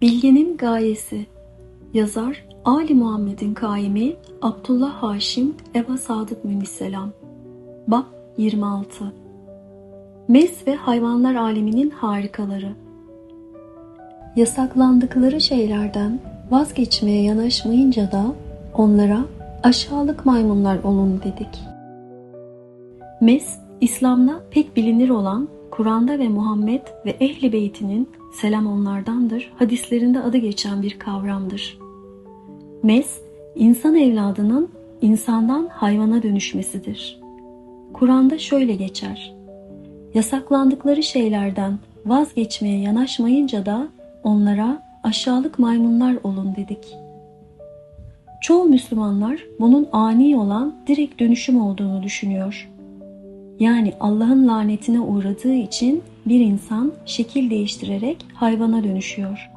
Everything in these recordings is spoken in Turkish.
Bilgenin Gayesi. Yazar Ali Muhammed'in kaimi Abdullah Haşim Eba Sadık Münhisselam Bab 26 Mes ve hayvanlar aleminin harikaları. Yasaklandıkları şeylerden vazgeçmeye yanaşmayınca da onlara aşağılık maymunlar olun dedik. Mes, İslam'da pek bilinir olan Kur'an'da ve Muhammed ve Ehli Beytinin selam onlardandır hadislerinde adı geçen bir kavramdır. Mes, insan evladının insandan hayvana dönüşmesidir. Kur'an'da şöyle geçer. Yasaklandıkları şeylerden vazgeçmeye yanaşmayınca da onlara aşağılık maymunlar olun dedik. Çoğu Müslümanlar bunun ani olan direkt dönüşüm olduğunu düşünüyor. Yani Allah'ın lanetine uğradığı için bir insan şekil değiştirerek hayvana dönüşüyor.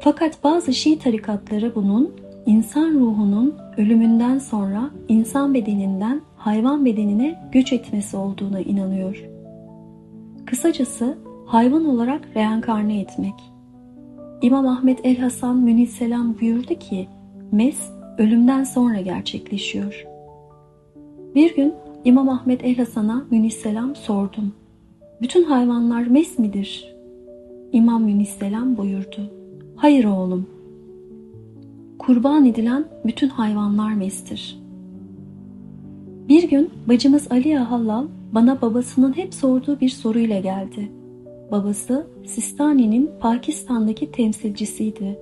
Fakat bazı Şii tarikatları bunun insan ruhunun ölümünden sonra insan bedeninden hayvan bedenine göç etmesi olduğuna inanıyor. Kısacası hayvan olarak reenkarne etmek. İmam Ahmet el Hasan Münhisselam buyurdu ki, mes ölümden sonra gerçekleşiyor. Bir gün İmam Ahmet el Hasan'a Münhisselam sordum. Bütün hayvanlar mes midir? İmam Münhisselam buyurdu. Hayır oğlum. Kurban edilen bütün hayvanlar mestir. Bir gün bacımız Aliye Hallal bana babasının hep sorduğu bir soruyla geldi. Babası Sistani'nin Pakistan'daki temsilcisiydi.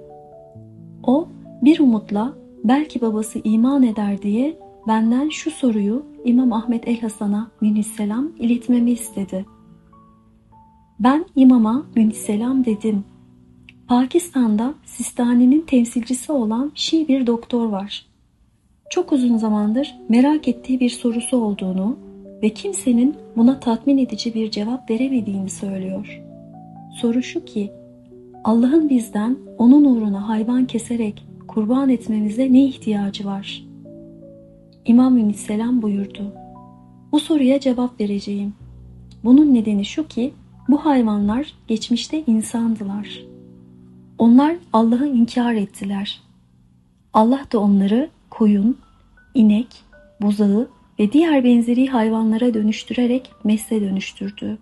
O bir umutla belki babası iman eder diye benden şu soruyu İmam Ahmet el Hasan'a Münhisselam iletmemi istedi. Ben imama Münhisselam dedim. Pakistan'da Sistani'nin temsilcisi olan Şii bir doktor var. Çok uzun zamandır merak ettiği bir sorusu olduğunu ve kimsenin buna tatmin edici bir cevap veremediğini söylüyor. Soru şu ki, Allah'ın bizden onun uğruna hayvan keserek kurban etmemize ne ihtiyacı var? İmam Ünselam buyurdu. Bu soruya cevap vereceğim. Bunun nedeni şu ki bu hayvanlar geçmişte insandılar. Onlar Allah'ı inkar ettiler. Allah da onları koyun, inek, buzağı ve diğer benzeri hayvanlara dönüştürerek mesle dönüştürdü.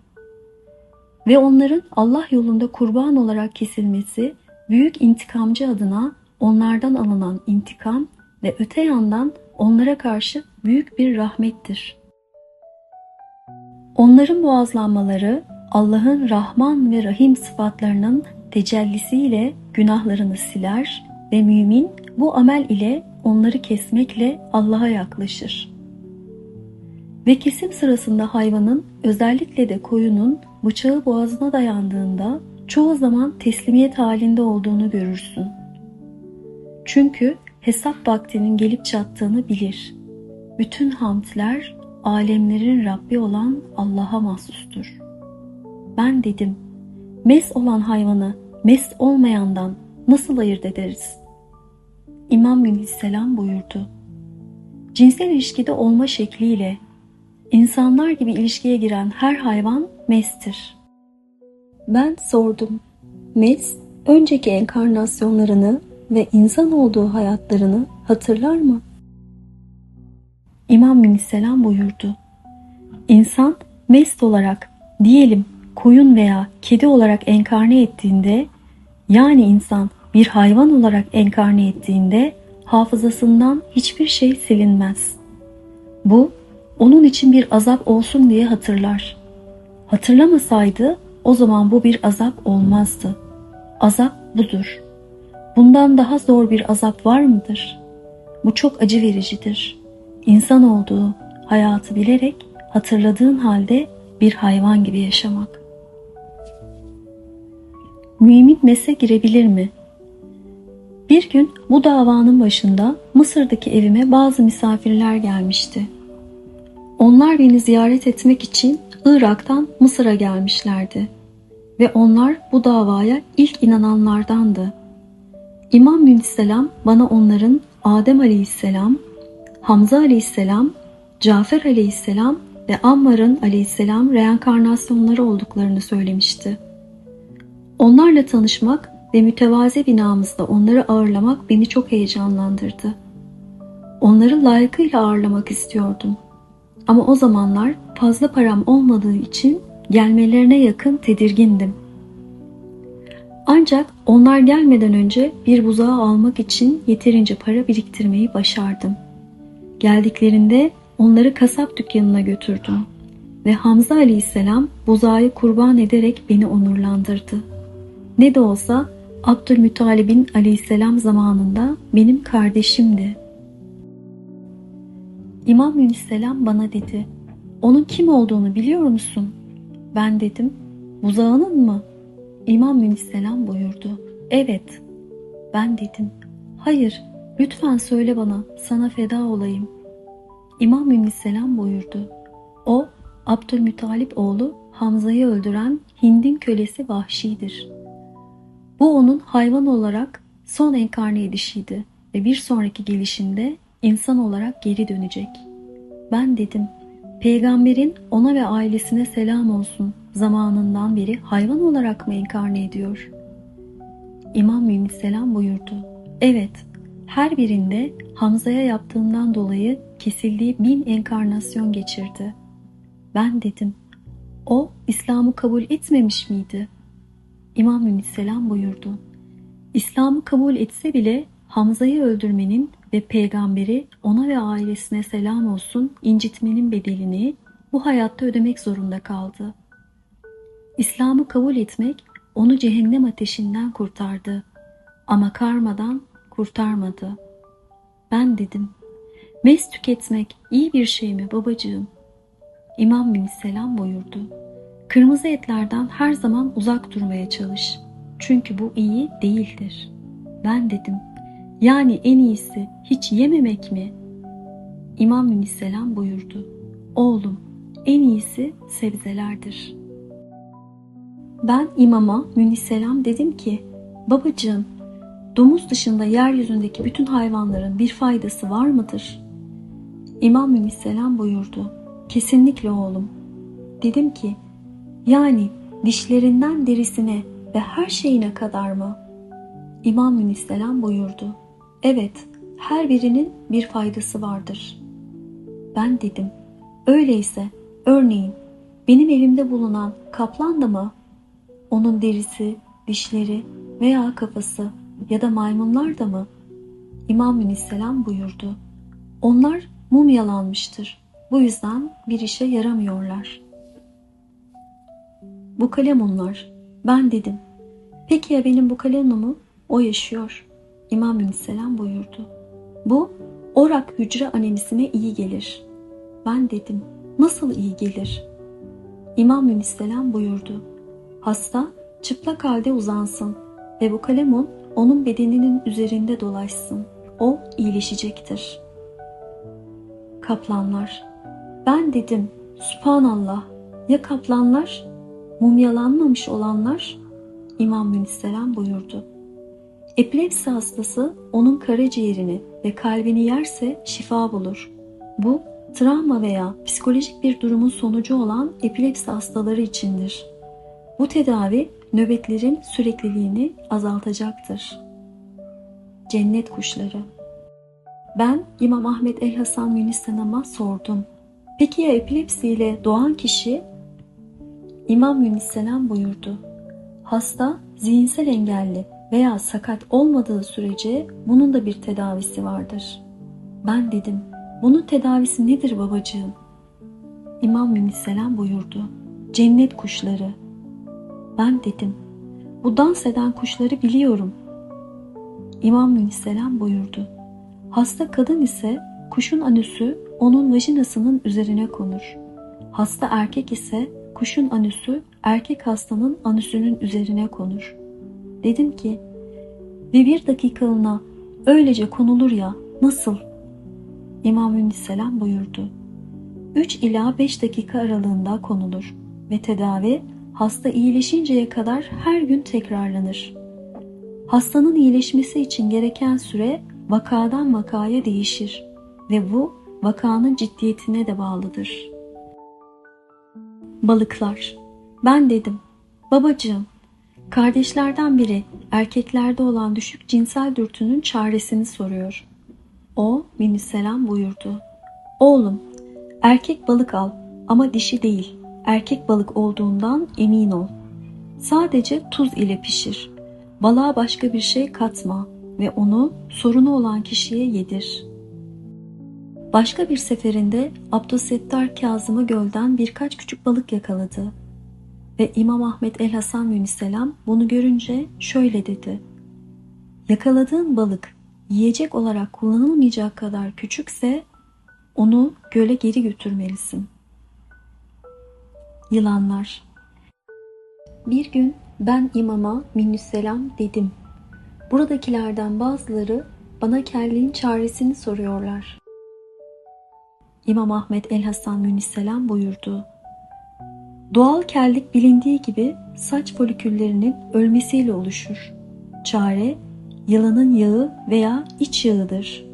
Ve onların Allah yolunda kurban olarak kesilmesi büyük intikamcı adına onlardan alınan intikam ve öte yandan onlara karşı büyük bir rahmettir. Onların boğazlanmaları Allah'ın Rahman ve Rahim sıfatlarının tecellisiyle günahlarını siler ve mümin bu amel ile onları kesmekle Allah'a yaklaşır. Ve kesim sırasında hayvanın özellikle de koyunun bıçağı boğazına dayandığında çoğu zaman teslimiyet halinde olduğunu görürsün. Çünkü hesap vaktinin gelip çattığını bilir. Bütün hamdler alemlerin Rabbi olan Allah'a mahsustur. Ben dedim, mes olan hayvanı mes olmayandan nasıl ayırt ederiz? İmam Münhisselam buyurdu. Cinsel ilişkide olma şekliyle insanlar gibi ilişkiye giren her hayvan mestir. Ben sordum. Mes önceki enkarnasyonlarını ve insan olduğu hayatlarını hatırlar mı? İmam Münhisselam buyurdu. İnsan mest olarak diyelim koyun veya kedi olarak enkarne ettiğinde yani insan bir hayvan olarak enkarne ettiğinde hafızasından hiçbir şey silinmez. Bu onun için bir azap olsun diye hatırlar. Hatırlamasaydı o zaman bu bir azap olmazdı. Azap budur. Bundan daha zor bir azap var mıdır? Bu çok acı vericidir. İnsan olduğu hayatı bilerek hatırladığın halde bir hayvan gibi yaşamak. Mümin mese girebilir mi? Bir gün bu davanın başında Mısır'daki evime bazı misafirler gelmişti. Onlar beni ziyaret etmek için Irak'tan Mısır'a gelmişlerdi ve onlar bu davaya ilk inananlardandı. İmam Münselam bana onların Adem Aleyhisselam, Hamza Aleyhisselam, Cafer Aleyhisselam ve Ammar'ın Aleyhisselam reenkarnasyonları olduklarını söylemişti. Onlarla tanışmak ve mütevazi binamızda onları ağırlamak beni çok heyecanlandırdı. Onları layıkıyla ağırlamak istiyordum. Ama o zamanlar fazla param olmadığı için gelmelerine yakın tedirgindim. Ancak onlar gelmeden önce bir buzağı almak için yeterince para biriktirmeyi başardım. Geldiklerinde onları kasap dükkanına götürdüm ve Hamza aleyhisselam buzağı kurban ederek beni onurlandırdı. Ne de olsa Abdülmütalib'in aleyhisselam zamanında benim kardeşimdi. İmam Yunusselam bana dedi, onun kim olduğunu biliyor musun? Ben dedim, buzağının mı? İmam Yunusselam buyurdu, evet. Ben dedim, hayır, lütfen söyle bana, sana feda olayım. İmam Yunusselam buyurdu, o Abdülmütalip oğlu Hamza'yı öldüren Hind'in kölesi Vahşi'dir. Bu onun hayvan olarak son enkarne edişiydi ve bir sonraki gelişinde insan olarak geri dönecek. Ben dedim, peygamberin ona ve ailesine selam olsun zamanından beri hayvan olarak mı enkarne ediyor? İmam Mümin selam buyurdu. Evet, her birinde Hamza'ya yaptığından dolayı kesildiği bin enkarnasyon geçirdi. Ben dedim, o İslam'ı kabul etmemiş miydi? İmam Mümin selam buyurdu. İslam'ı kabul etse bile Hamza'yı öldürmenin ve peygamberi ona ve ailesine selam olsun incitmenin bedelini bu hayatta ödemek zorunda kaldı. İslam'ı kabul etmek onu cehennem ateşinden kurtardı ama karmadan kurtarmadı. Ben dedim, mes tüketmek iyi bir şey mi babacığım? İmam bin selam buyurdu. Kırmızı etlerden her zaman uzak durmaya çalış. Çünkü bu iyi değildir. Ben dedim, yani en iyisi hiç yememek mi? İmam Yuniselam buyurdu. Oğlum en iyisi sebzelerdir. Ben imama Müniselam dedim ki babacığım domuz dışında yeryüzündeki bütün hayvanların bir faydası var mıdır? İmam Müniselam buyurdu. Kesinlikle oğlum. Dedim ki yani dişlerinden derisine ve her şeyine kadar mı? İmam Müniselam buyurdu. Evet, her birinin bir faydası vardır. Ben dedim, öyleyse örneğin benim evimde bulunan kaplan da mı? Onun derisi, dişleri veya kafası ya da maymunlar da mı? İmam Yunusselam buyurdu. Onlar mumyalanmıştır. Bu yüzden bir işe yaramıyorlar. Bu kalem onlar. Ben dedim. Peki ya benim bu kalemumu? O yaşıyor. İmam Aleyhisselam buyurdu. Bu orak hücre anemisine iyi gelir. Ben dedim nasıl iyi gelir? İmam Aleyhisselam buyurdu. Hasta çıplak halde uzansın ve bu kalemun onun bedeninin üzerinde dolaşsın. O iyileşecektir. Kaplanlar. Ben dedim Subhanallah ya kaplanlar mumyalanmamış olanlar İmam Aleyhisselam buyurdu. Epilepsi hastası onun karaciğerini ve kalbini yerse şifa bulur. Bu travma veya psikolojik bir durumun sonucu olan epilepsi hastaları içindir. Bu tedavi nöbetlerin sürekliliğini azaltacaktır. Cennet kuşları Ben İmam Ahmet El Hasan Yunistanama sordum. Peki ya epilepsi ile doğan kişi? İmam Yuniselam buyurdu. Hasta zihinsel engelli veya sakat olmadığı sürece bunun da bir tedavisi vardır. Ben dedim, bunun tedavisi nedir babacığım? İmam Yuniselam buyurdu. Cennet kuşları. Ben dedim, bu dans eden kuşları biliyorum. İmam Yuniselam buyurdu. Hasta kadın ise kuşun anüsü onun vajinasının üzerine konur. Hasta erkek ise kuşun anüsü erkek hastanın anüsünün üzerine konur. Dedim ki ve bir dakikalığına öylece konulur ya nasıl? İmam Yuniselam buyurdu. 3 ila 5 dakika aralığında konulur ve tedavi hasta iyileşinceye kadar her gün tekrarlanır. Hastanın iyileşmesi için gereken süre vakadan vakaya değişir ve bu vakanın ciddiyetine de bağlıdır. Balıklar Ben dedim, babacığım Kardeşlerden biri erkeklerde olan düşük cinsel dürtünün çaresini soruyor. O Selam buyurdu. Oğlum, erkek balık al ama dişi değil. Erkek balık olduğundan emin ol. Sadece tuz ile pişir. Balığa başka bir şey katma ve onu sorunu olan kişiye yedir. Başka bir seferinde Abdüsettar Kazım'ı gölden birkaç küçük balık yakaladı. Ve İmam Ahmet el Hasan Münisselam bunu görünce şöyle dedi. Yakaladığın balık yiyecek olarak kullanılmayacak kadar küçükse onu göle geri götürmelisin. Yılanlar Bir gün ben imama Minnüsselam dedim. Buradakilerden bazıları bana kelliğin çaresini soruyorlar. İmam Ahmet el Hasan Münisselam buyurdu. Doğal kellik bilindiği gibi saç foliküllerinin ölmesiyle oluşur. Çare yılanın yağı veya iç yağıdır.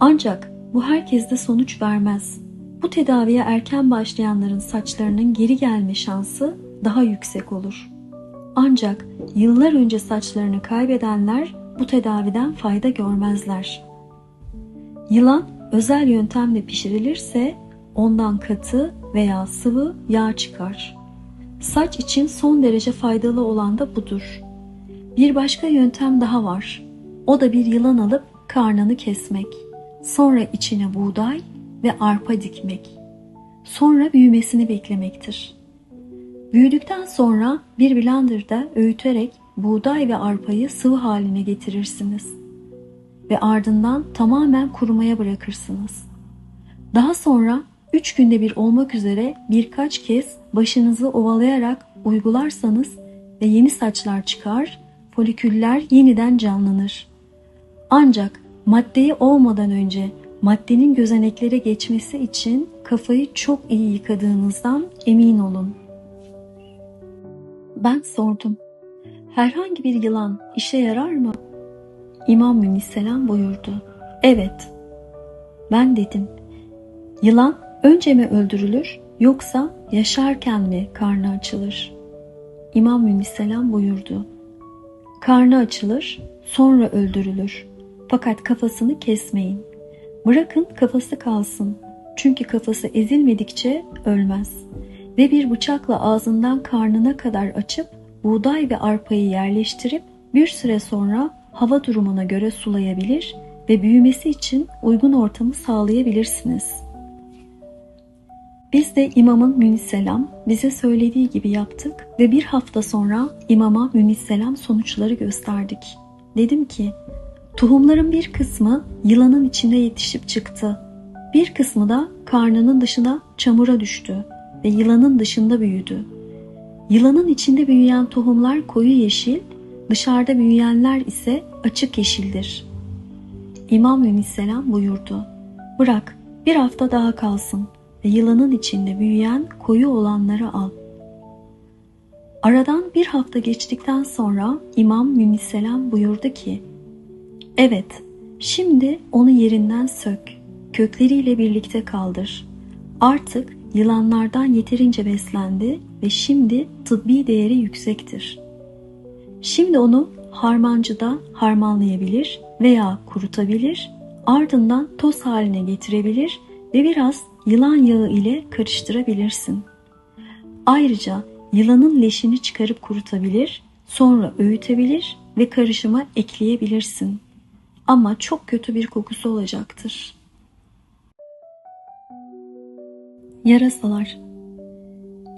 Ancak bu herkeste sonuç vermez. Bu tedaviye erken başlayanların saçlarının geri gelme şansı daha yüksek olur. Ancak yıllar önce saçlarını kaybedenler bu tedaviden fayda görmezler. Yılan özel yöntemle pişirilirse ondan katı veya sıvı yağ çıkar. Saç için son derece faydalı olan da budur. Bir başka yöntem daha var. O da bir yılan alıp karnını kesmek. Sonra içine buğday ve arpa dikmek. Sonra büyümesini beklemektir. Büyüdükten sonra bir blenderda öğüterek buğday ve arpayı sıvı haline getirirsiniz ve ardından tamamen kurumaya bırakırsınız. Daha sonra 3 günde bir olmak üzere birkaç kez başınızı ovalayarak uygularsanız ve yeni saçlar çıkar, foliküller yeniden canlanır. Ancak maddeyi olmadan önce maddenin gözeneklere geçmesi için kafayı çok iyi yıkadığınızdan emin olun. Ben sordum. Herhangi bir yılan işe yarar mı? İmam Münisselam buyurdu. Evet. Ben dedim. Yılan önce mi öldürülür yoksa yaşarken mi karnı açılır? İmam Münnisselam buyurdu. Karnı açılır, sonra öldürülür. Fakat kafasını kesmeyin. Bırakın kafası kalsın. Çünkü kafası ezilmedikçe ölmez. Ve bir bıçakla ağzından karnına kadar açıp buğday ve arpayı yerleştirip bir süre sonra hava durumuna göre sulayabilir ve büyümesi için uygun ortamı sağlayabilirsiniz.'' Biz de imamın münisselam bize söylediği gibi yaptık ve bir hafta sonra imama münisselam sonuçları gösterdik. Dedim ki, tohumların bir kısmı yılanın içinde yetişip çıktı. Bir kısmı da karnının dışına çamura düştü ve yılanın dışında büyüdü. Yılanın içinde büyüyen tohumlar koyu yeşil, dışarıda büyüyenler ise açık yeşildir. İmam Münisselam buyurdu. Bırak bir hafta daha kalsın ve yılanın içinde büyüyen koyu olanları al. Aradan bir hafta geçtikten sonra İmam Münisselam buyurdu ki, Evet, şimdi onu yerinden sök, kökleriyle birlikte kaldır. Artık yılanlardan yeterince beslendi ve şimdi tıbbi değeri yüksektir. Şimdi onu harmancıda harmanlayabilir veya kurutabilir, ardından toz haline getirebilir ve biraz yılan yağı ile karıştırabilirsin. Ayrıca yılanın leşini çıkarıp kurutabilir, sonra öğütebilir ve karışıma ekleyebilirsin. Ama çok kötü bir kokusu olacaktır. Yarasalar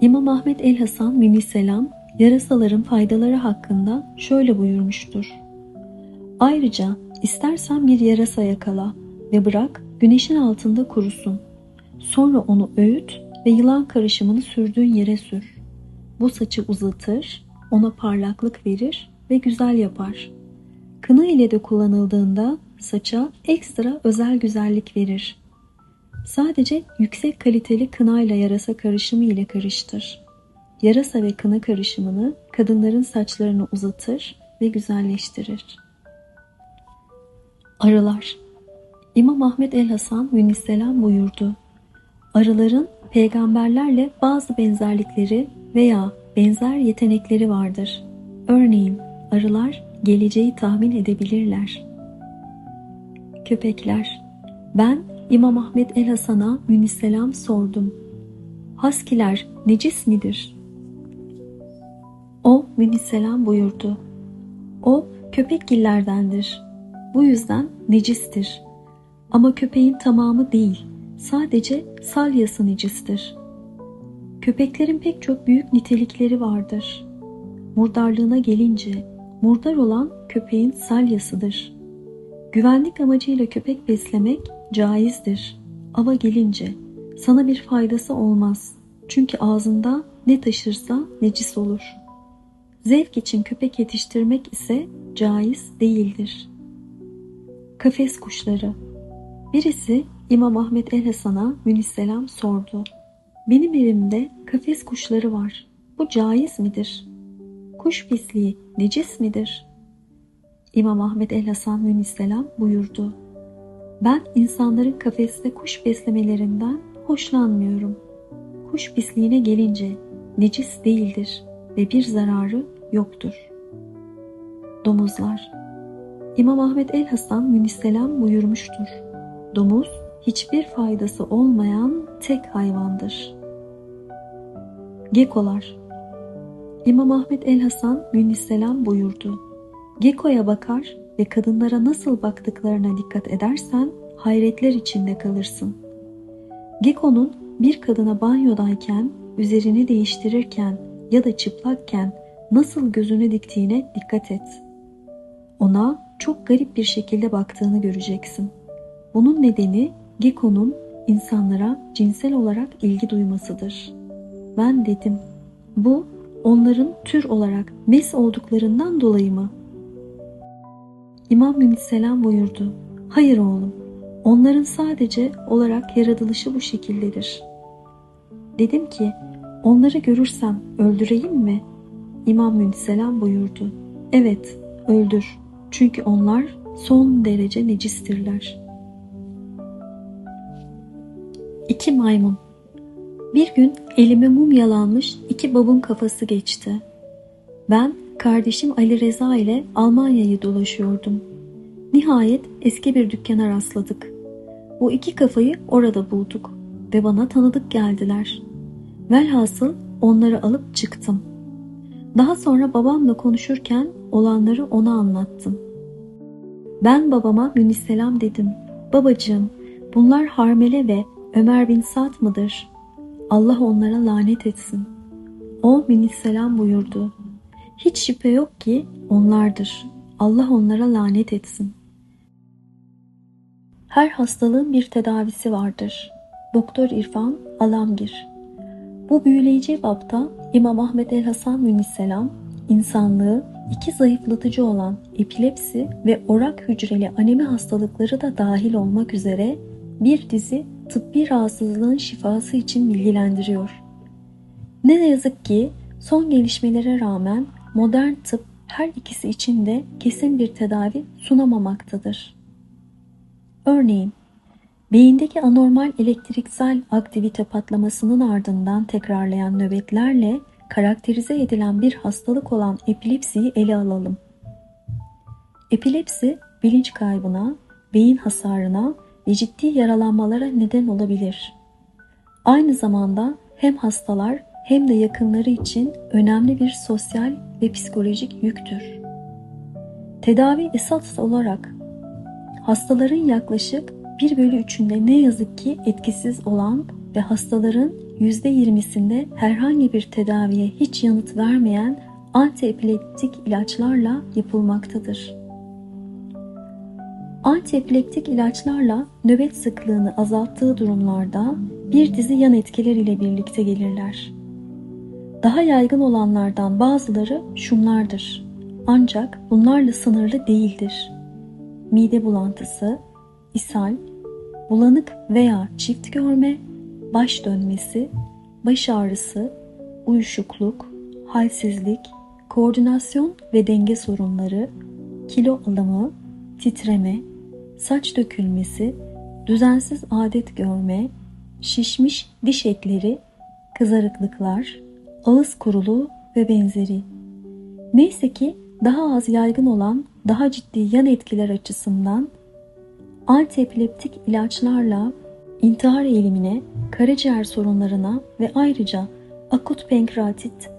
İmam Ahmet el Hasan Müniselam yarasaların faydaları hakkında şöyle buyurmuştur. Ayrıca istersen bir yarasa yakala ve bırak güneşin altında kurusun. Sonra onu öğüt ve yılan karışımını sürdüğün yere sür. Bu saçı uzatır, ona parlaklık verir ve güzel yapar. Kına ile de kullanıldığında saça ekstra özel güzellik verir. Sadece yüksek kaliteli kına ile yarasa karışımı ile karıştır. Yarasa ve kına karışımını kadınların saçlarını uzatır ve güzelleştirir. Arılar İmam Ahmet el Hasan Münisselam buyurdu. Arıların peygamberlerle bazı benzerlikleri veya benzer yetenekleri vardır. Örneğin arılar geleceği tahmin edebilirler. Köpekler Ben İmam Ahmet El Hasan'a Münisselam sordum. Haskiler necis midir? O Münisselam buyurdu. O köpekgillerdendir. Bu yüzden necistir. Ama köpeğin tamamı değil, sadece salyası necistir. Köpeklerin pek çok büyük nitelikleri vardır. Murdarlığına gelince, murdar olan köpeğin salyasıdır. Güvenlik amacıyla köpek beslemek caizdir. Ava gelince, sana bir faydası olmaz. Çünkü ağzında ne taşırsa necis olur. Zevk için köpek yetiştirmek ise caiz değildir. Kafes kuşları Birisi İmam Ahmet El Hasan'a münisselam sordu. Benim evimde kafes kuşları var. Bu caiz midir? Kuş pisliği necis midir? İmam Ahmet El Hasan münisselam buyurdu. Ben insanların kafeste kuş beslemelerinden hoşlanmıyorum. Kuş pisliğine gelince necis değildir ve bir zararı yoktur. Domuzlar İmam Ahmet El Hasan münisselam buyurmuştur. Domuz hiçbir faydası olmayan tek hayvandır. Gekolar İmam Ahmet El Hasan münisselam buyurdu. Gekoya bakar ve kadınlara nasıl baktıklarına dikkat edersen hayretler içinde kalırsın. Geko'nun bir kadına banyodayken, üzerini değiştirirken ya da çıplakken nasıl gözünü diktiğine dikkat et. Ona çok garip bir şekilde baktığını göreceksin. Bunun nedeni Geko'nun insanlara cinsel olarak ilgi duymasıdır. Ben dedim, bu onların tür olarak mes olduklarından dolayı mı? İmam Mümselam buyurdu. Hayır oğlum, onların sadece olarak yaratılışı bu şekildedir. Dedim ki, onları görürsem öldüreyim mi? İmam Mümselam buyurdu. Evet, öldür. Çünkü onlar son derece necistirler. İki maymun Bir gün elime mum yalanmış iki babun kafası geçti. Ben kardeşim Ali Reza ile Almanya'yı dolaşıyordum. Nihayet eski bir dükkana rastladık. Bu iki kafayı orada bulduk ve bana tanıdık geldiler. Velhasıl onları alıp çıktım. Daha sonra babamla konuşurken olanları ona anlattım. Ben babama münisselam dedim. Babacığım bunlar Harmele ve Ömer bin Sa'd mıdır? Allah onlara lanet etsin. O münisselam buyurdu. Hiç şüphe yok ki onlardır. Allah onlara lanet etsin. Her hastalığın bir tedavisi vardır. Doktor İrfan Alamgir Bu büyüleyici bapta İmam Ahmet el Hasan Münisselam insanlığı iki zayıflatıcı olan epilepsi ve orak hücreli anemi hastalıkları da dahil olmak üzere bir dizi tıbbi rahatsızlığın şifası için bilgilendiriyor. Ne yazık ki son gelişmelere rağmen modern tıp her ikisi için de kesin bir tedavi sunamamaktadır. Örneğin, beyindeki anormal elektriksel aktivite patlamasının ardından tekrarlayan nöbetlerle karakterize edilen bir hastalık olan epilepsiyi ele alalım. Epilepsi, bilinç kaybına, beyin hasarına ve ciddi yaralanmalara neden olabilir. Aynı zamanda hem hastalar hem de yakınları için önemli bir sosyal ve psikolojik yüktür. Tedavi esas olarak hastaların yaklaşık 1 bölü 3'ünde ne yazık ki etkisiz olan ve hastaların %20'sinde herhangi bir tedaviye hiç yanıt vermeyen antiepileptik ilaçlarla yapılmaktadır. Antiepileptik ilaçlarla nöbet sıklığını azalttığı durumlarda bir dizi yan etkiler ile birlikte gelirler. Daha yaygın olanlardan bazıları şunlardır. Ancak bunlarla sınırlı değildir. Mide bulantısı, ishal, bulanık veya çift görme, baş dönmesi, baş ağrısı, uyuşukluk, halsizlik, koordinasyon ve denge sorunları, kilo alımı, titreme, saç dökülmesi, düzensiz adet görme, şişmiş diş etleri, kızarıklıklar, ağız kuruluğu ve benzeri. Neyse ki daha az yaygın olan daha ciddi yan etkiler açısından antiepileptik ilaçlarla intihar eğilimine, karaciğer sorunlarına ve ayrıca akut pankreatit,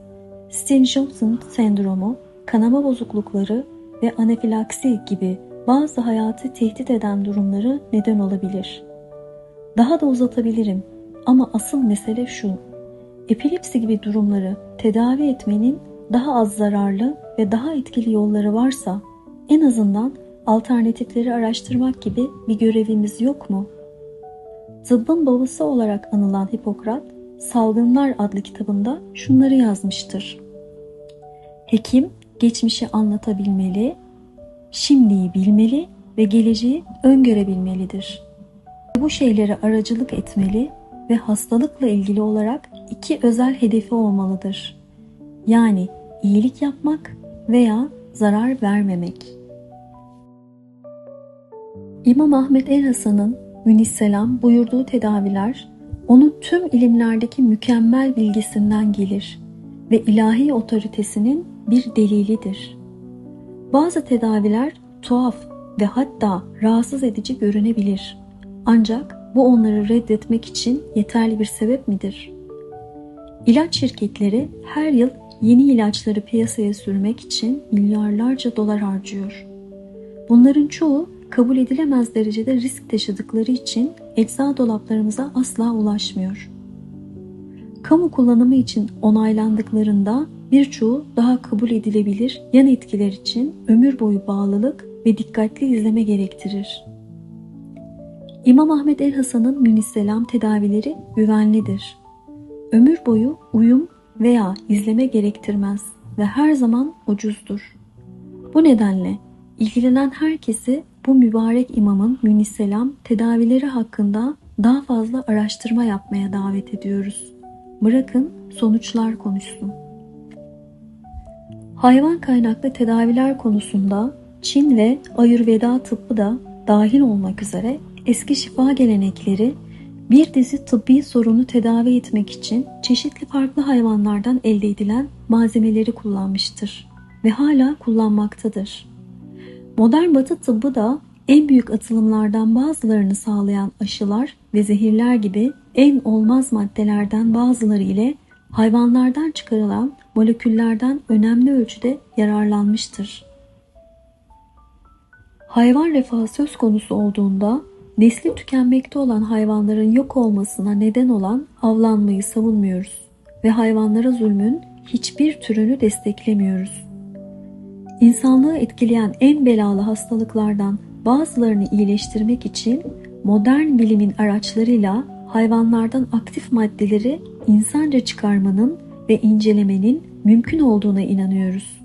Stevens-Johnson sendromu, kanama bozuklukları ve anafilaksi gibi bazı hayatı tehdit eden durumları neden olabilir. Daha da uzatabilirim ama asıl mesele şu. Epilepsi gibi durumları tedavi etmenin daha az zararlı ve daha etkili yolları varsa en azından alternatifleri araştırmak gibi bir görevimiz yok mu? Tıbbın babası olarak anılan Hipokrat, Salgınlar adlı kitabında şunları yazmıştır. Hekim geçmişi anlatabilmeli, şimdiyi bilmeli ve geleceği öngörebilmelidir. Bu şeylere aracılık etmeli ve hastalıkla ilgili olarak iki özel hedefi olmalıdır. Yani iyilik yapmak veya zarar vermemek. İmam Ahmet el Hasan'ın Münisselam buyurduğu tedaviler onun tüm ilimlerdeki mükemmel bilgisinden gelir ve ilahi otoritesinin bir delilidir. Bazı tedaviler tuhaf ve hatta rahatsız edici görünebilir. Ancak bu onları reddetmek için yeterli bir sebep midir? İlaç şirketleri her yıl yeni ilaçları piyasaya sürmek için milyarlarca dolar harcıyor. Bunların çoğu kabul edilemez derecede risk taşıdıkları için ecza dolaplarımıza asla ulaşmıyor. Kamu kullanımı için onaylandıklarında birçoğu daha kabul edilebilir yan etkiler için ömür boyu bağlılık ve dikkatli izleme gerektirir. İmam Ahmet el Hasan'ın münisselam tedavileri güvenlidir. Ömür boyu uyum veya izleme gerektirmez ve her zaman ucuzdur. Bu nedenle ilgilenen herkesi bu mübarek imamın münisselam tedavileri hakkında daha fazla araştırma yapmaya davet ediyoruz. Bırakın sonuçlar konuşsun. Hayvan kaynaklı tedaviler konusunda Çin ve Ayurveda tıbbı da dahil olmak üzere eski şifa gelenekleri bir dizi tıbbi sorunu tedavi etmek için çeşitli farklı hayvanlardan elde edilen malzemeleri kullanmıştır ve hala kullanmaktadır. Modern batı tıbbı da en büyük atılımlardan bazılarını sağlayan aşılar ve zehirler gibi en olmaz maddelerden bazıları ile hayvanlardan çıkarılan moleküllerden önemli ölçüde yararlanmıştır. Hayvan refahı söz konusu olduğunda nesli tükenmekte olan hayvanların yok olmasına neden olan avlanmayı savunmuyoruz ve hayvanlara zulmün hiçbir türünü desteklemiyoruz. İnsanlığı etkileyen en belalı hastalıklardan bazılarını iyileştirmek için modern bilimin araçlarıyla hayvanlardan aktif maddeleri insanca çıkarmanın ve incelemenin mümkün olduğuna inanıyoruz.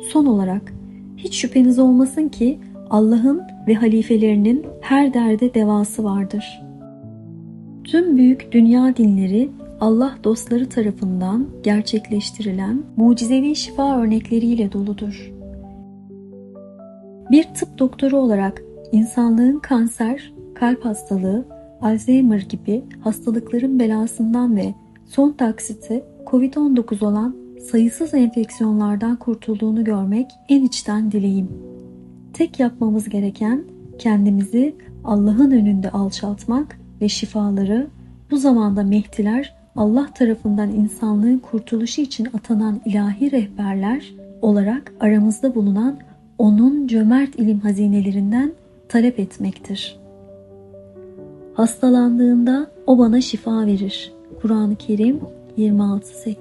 Son olarak hiç şüpheniz olmasın ki Allah'ın ve halifelerinin her derde devası vardır. Tüm büyük dünya dinleri Allah dostları tarafından gerçekleştirilen mucizevi şifa örnekleriyle doludur. Bir tıp doktoru olarak insanlığın kanser, kalp hastalığı, Alzheimer gibi hastalıkların belasından ve son taksiti COVID-19 olan sayısız enfeksiyonlardan kurtulduğunu görmek en içten dileğim. Tek yapmamız gereken kendimizi Allah'ın önünde alçaltmak ve şifaları bu zamanda mehtiler Allah tarafından insanlığın kurtuluşu için atanan ilahi rehberler olarak aramızda bulunan onun cömert ilim hazinelerinden talep etmektir. Hastalandığında o bana şifa verir. Kur'an-ı Kerim 26-80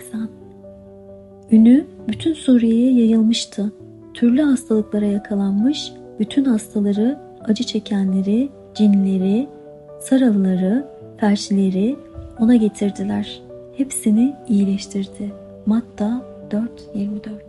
Ünü bütün Suriye'ye yayılmıştı. Türlü hastalıklara yakalanmış, bütün hastaları, acı çekenleri, cinleri, saralıları, felçlileri ona getirdiler. Hepsini iyileştirdi. Matta 4.24